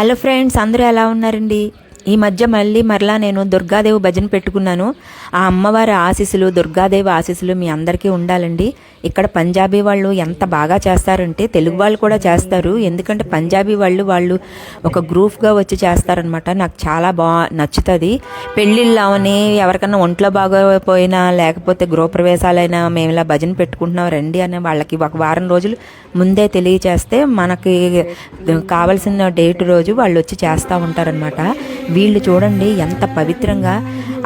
Hello friends అందరూ ఎలా ఉన్నారండి? ఈ మధ్య మళ్ళీ మరలా నేను దుర్గాదేవి భజన పెట్టుకున్నాను. ఆ అమ్మవారి ఆశీస్సులు దుర్గాదేవి ఆశీస్సులు మీ అందరికీ ఉండాలండి. ఇక్కడ పంజాబీ వాళ్ళు ఎంత బాగా చేస్తారంటే తెలుగు వాళ్ళు కూడా చేస్తారు. ఎందుకంటే పంజాబీ వాళ్ళు వాళ్ళు ఒక గ్రూప్గా వచ్చి చేస్తారనమాట నాకు చాలా బా నచ్చుతుంది. పెళ్ళిళ్ళు అవని ఎవరికన్నా ఒంట్లో బాగోపోయినా లేకపోతే గృహప్రవేశాలైనా మేము ఇలా భజన పెట్టుకుంటున్నాం రండి అని వాళ్ళకి ఒక వారం రోజులు ముందే తెలియచేస్తే మనకి కావాల్సిన డేట్ రోజు వాళ్ళు వచ్చి చేస్తూ ఉంటారనమాట వీళ్ళు చూడండి ఎంత పవిత్రంగా.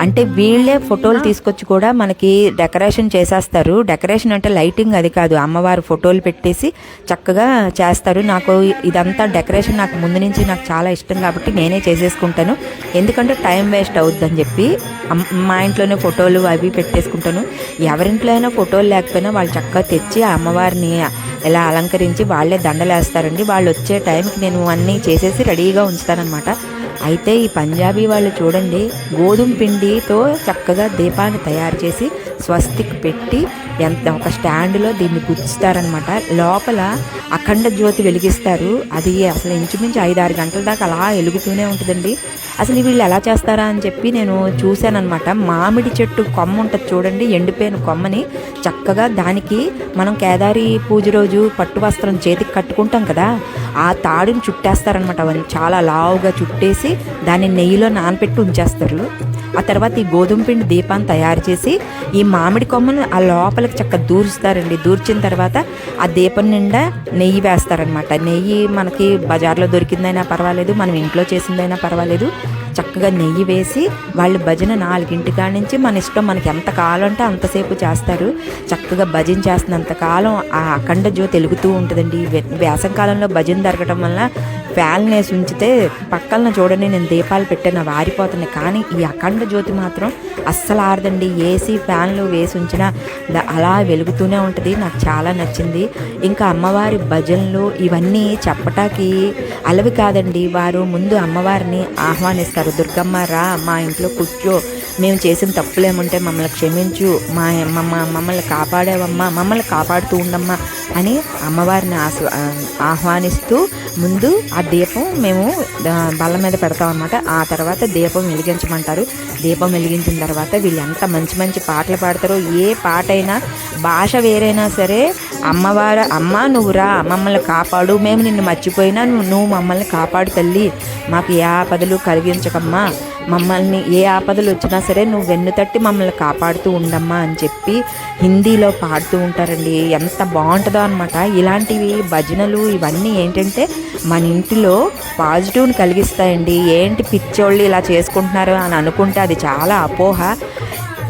అంటే వీళ్ళే ఫోటోలు తీసుకొచ్చి కూడా మనకి డెకరేషన్ చేసేస్తారు. డెకరేషన్ అంటే లైటింగ్ అది కాదు. అమ్మవారు ఫోటోలు పెట్టేసి చక్కగా చేస్తారు. నాకు ఇదంతా డెకరేషన్ నాకు ముందు నుంచి నాకు చాలా ఇష్టం కాబట్టి నేనే చేసేసుకుంటాను. ఎందుకంటే టైం వేస్ట్ అవుద్దని చెప్పి మా ఇంట్లోనే ఫోటోలు అవి పెట్టేసుకుంటాను. ఎవరింట్లో అయినా ఫోటోలు లేకపోయినా వాళ్ళు చక్కగా తెచ్చి ఆ అమ్మవారిని ఇలా అలంకరించి వాళ్ళే దండలేస్తారండి. వాళ్ళు వచ్చే టైంకి నేను అన్నీ చేసేసి రెడీగా ఉంచుతానమాట అయితే ఈ పంజాబీ వాళ్ళు చూడండి గోధుమ పిండితో చక్కగా దీపాన్ని తయారు చేసి స్వస్తిక్ పెట్టి ఎంత ఒక స్టాండ్లో దీన్ని గుచ్చుతారనమాట లోపల అఖండ జ్యోతి వెలిగిస్తారు. అది అసలు ఇంచుమించు ఐదు ఆరు గంటల దాకా అలా వెలుగుతూనే ఉంటుందండి. అసలు వీళ్ళు ఎలా చేస్తారా అని చెప్పి నేను చూశానమాట మామిడి చెట్టు కొమ్మ ఉంటుంది చూడండి ఎండిపోయిన కొమ్మని చక్కగా దానికి మనం కేదారి పూజ రోజు పట్టు వస్త్రం చేతికి కట్టుకుంటాం కదా ఆ తాడుని చుట్టేస్తారనమాట అవన్నీ చాలా లావుగా చుట్టేసి దాన్ని నెయ్యిలో నానపెట్టి ఉంచేస్తారు. ఆ తర్వాత ఈ గోధుమ పిండి దీపాన్ని తయారు చేసి ఈ మామిడి కొమ్మను ఆ లోపలికి చక్క దూరుస్తారండి. దూర్చిన తర్వాత ఆ దీపం నిండా నెయ్యి వేస్తారనమాట నెయ్యి మనకి బజార్లో దొరికిందైనా పర్వాలేదు మనం ఇంట్లో చేసిందైనా పర్వాలేదు. చక్కగా నెయ్యి వేసి వాళ్ళు భజన నాలుగింటి కాడ నుంచి మన ఇష్టం మనకి ఎంత కాలం అంటే అంతసేపు చేస్తారు. చక్కగా భజన చేస్తున్నంత కాలం ఆ అఖండ జ్యోతి వెలుగుతూ ఉంటుందండి. వేసంకాలంలో భజన జరగటం వల్ల ఫ్యాన్ వేసి ఉంచితే పక్కన చూడండి నేను దీపాలు పెట్టాను అవి ఆరిపోతున్నాయి కానీ ఈ అఖండ జ్యోతి మాత్రం అస్సలు ఆరదండి. ఏసీ ఫ్యాన్లు వేసి ఉంచినా అలా వెలుగుతూనే ఉంటుంది. నాకు చాలా నచ్చింది. ఇంకా అమ్మవారి భజనలు ఇవన్నీ చెప్పటానికి అలవి కాదండి. వారు ముందు అమ్మవారిని ఆహ్వానిస్తారు. దుర్గమ్మ రా మా ఇంట్లో కూర్చో. మేము చేసిన తప్పులేముంటే మమ్మల్ని క్షమించు మా మమ్మ మమ్మల్ని కాపాడేవమ్మా మమ్మల్ని కాపాడుతూ ఉండమ్మా అని అమ్మవారిని ఆశ ఆహ్వానిస్తూ ముందు ఆ దీపం మేము బల్ల మీద పెడతాం అనమాట ఆ తర్వాత దీపం వెలిగించమంటారు. దీపం వెలిగించిన తర్వాత వీళ్ళు ఎంత మంచి మంచి పాటలు పాడతారో ఏ పాట అయినా భాష వేరైనా సరే అమ్మవారు అమ్మ నువ్వు రా మమ్మల్ని కాపాడు మేము నిన్ను మర్చిపోయినా నువ్వు నువ్వు మమ్మల్ని కాపాడు తల్లి మాకు ఏ ఆపదలు కలిగించకమ్మా. మమ్మల్ని ఏ ఆపదలు వచ్చినా సరే నువ్వు వెన్ను తట్టి మమ్మల్ని కాపాడుతూ ఉండమ్మా అని చెప్పి హిందీలో పాడుతూ ఉంటారండి. ఎంత బాగుంటుందో అనమాట ఇలాంటివి భజనలు ఇవన్నీ ఏంటంటే మన ఇంటిలో పాజిటివ్ని కలిగిస్తాయండి. ఏంటి పిచ్చోళ్ళు ఇలా చేసుకుంటున్నారు అని అనుకుంటే అది చాలా అపోహ.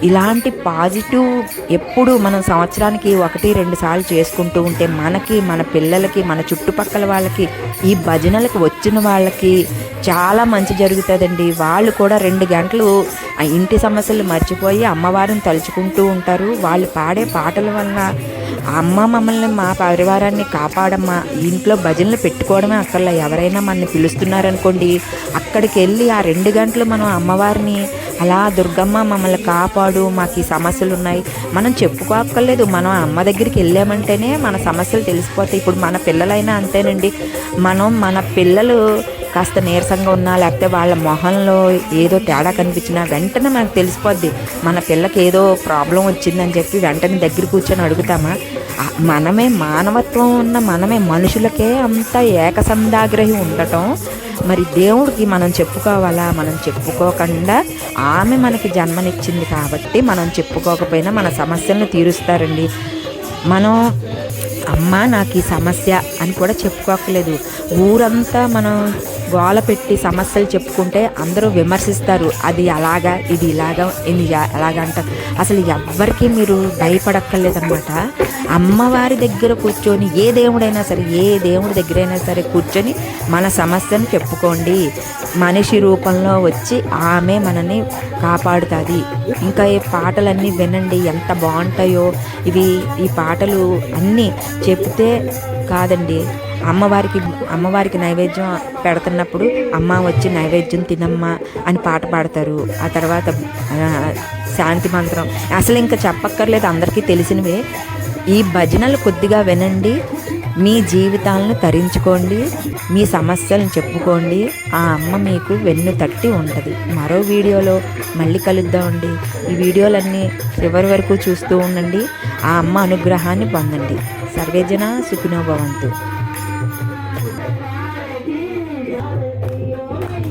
ఇలాంటి పాజిటివ్ ఎప్పుడు మనం సంవత్సరానికి ఒకటి రెండు సార్లు చేసుకుంటూ ఉంటే మనకి మన పిల్లలకి మన చుట్టుపక్కల వాళ్ళకి ఈ భజనలకు వచ్చిన వాళ్ళకి చాలా మంచి జరుగుతుందండి. వాళ్ళు కూడా రెండు గంటలు ఆ ఇంటి సమస్యలు మర్చిపోయి అమ్మవారిని తలుచుకుంటూ ఉంటారు. వాళ్ళు పాడే పాటల వల్ల అమ్మ మమ్మల్ని మా పరివారాన్ని కాపాడమ్మా ఇంట్లో భజనలు పెట్టుకోవడమే అక్కర్లా. ఎవరైనా మనల్ని పిలుస్తున్నారనుకోండి అక్కడికి వెళ్ళి ఆ రెండు గంటలు మనం అమ్మవారిని అలా దుర్గమ్మ మమ్మల్ని కాపాడు మాకు ఈ సమస్యలు ఉన్నాయి మనం చెప్పుకోక్కర్లేదు. మనం అమ్మ దగ్గరికి వెళ్ళామంటేనే మన సమస్యలు తెలిసిపోతాయి. ఇప్పుడు మన పిల్లలైనా అంతేనండి. మనం మన పిల్లలు కాస్త నీరసంగా ఉన్నా లేకపోతే వాళ్ళ మొహంలో ఏదో తేడా కనిపించినా వెంటనే మనకు తెలిసిపోద్ది. మన పిల్లకి ఏదో ప్రాబ్లం వచ్చిందని చెప్పి వెంటనే దగ్గర కూర్చొని అడుగుతామా? మనమే మానవత్వం ఉన్న మనమే మనుషులకే అంత ఏకసంధాగ్రహి ఉండటం. మరి దేవుడికి మనం చెప్పుకోవాలా? మనం చెప్పుకోకుండా ఆమె మనకి జన్మనిచ్చింది కాబట్టి మనం చెప్పుకోకపోయినా మన సమస్యలను తీరుస్తారండి. మనం అమ్మ నాకు ఈ సమస్య అని కూడా చెప్పుకోకలేదు ఊరంతా మనం గోల పెట్టి సమస్యలు చెప్పుకుంటే అందరూ విమర్శిస్తారు. అది అలాగా ఇది ఇలాగా ఇది అలాగా అసలు ఎవ్వరికీ మీరు భయపడక్కర్లేదనమాట అమ్మవారి దగ్గర కూర్చొని ఏ దేవుడైనా సరే ఏ దేవుడి దగ్గరైనా సరే కూర్చొని మన సమస్యను చెప్పుకోండి. మనిషి రూపంలో వచ్చి ఆమె మనని కాపాడుతుంది. ఇంకా ఈ పాటలన్నీ వినండి ఎంత బాగుంటాయో. ఇవి ఈ పాటలు అన్నీ చెప్తే కాదండి అమ్మవారికి అమ్మవారికి నైవేద్యం పెడుతున్నప్పుడు అమ్మ వచ్చి నైవేద్యం తినమ్మా అని పాట పాడతారు. ఆ తర్వాత శాంతి మంత్రం. అసలు ఇంకా చెప్పక్కర్లేదు అందరికీ తెలిసినవే. ఈ భజనలు కొద్దిగా వినండి మీ జీవితాలను తరించుకోండి మీ సమస్యలను చెప్పుకోండి. ఆ అమ్మ మీకు వెన్ను తట్టి ఉంటుంది. మరో వీడియోలో మళ్ళీ కలుద్దామండి. ఈ వీడియోలన్నీ చివరి వరకు చూస్తూ ఉండండి. ఆ అమ్మ అనుగ్రహాన్ని పొందండి. సర్వేజన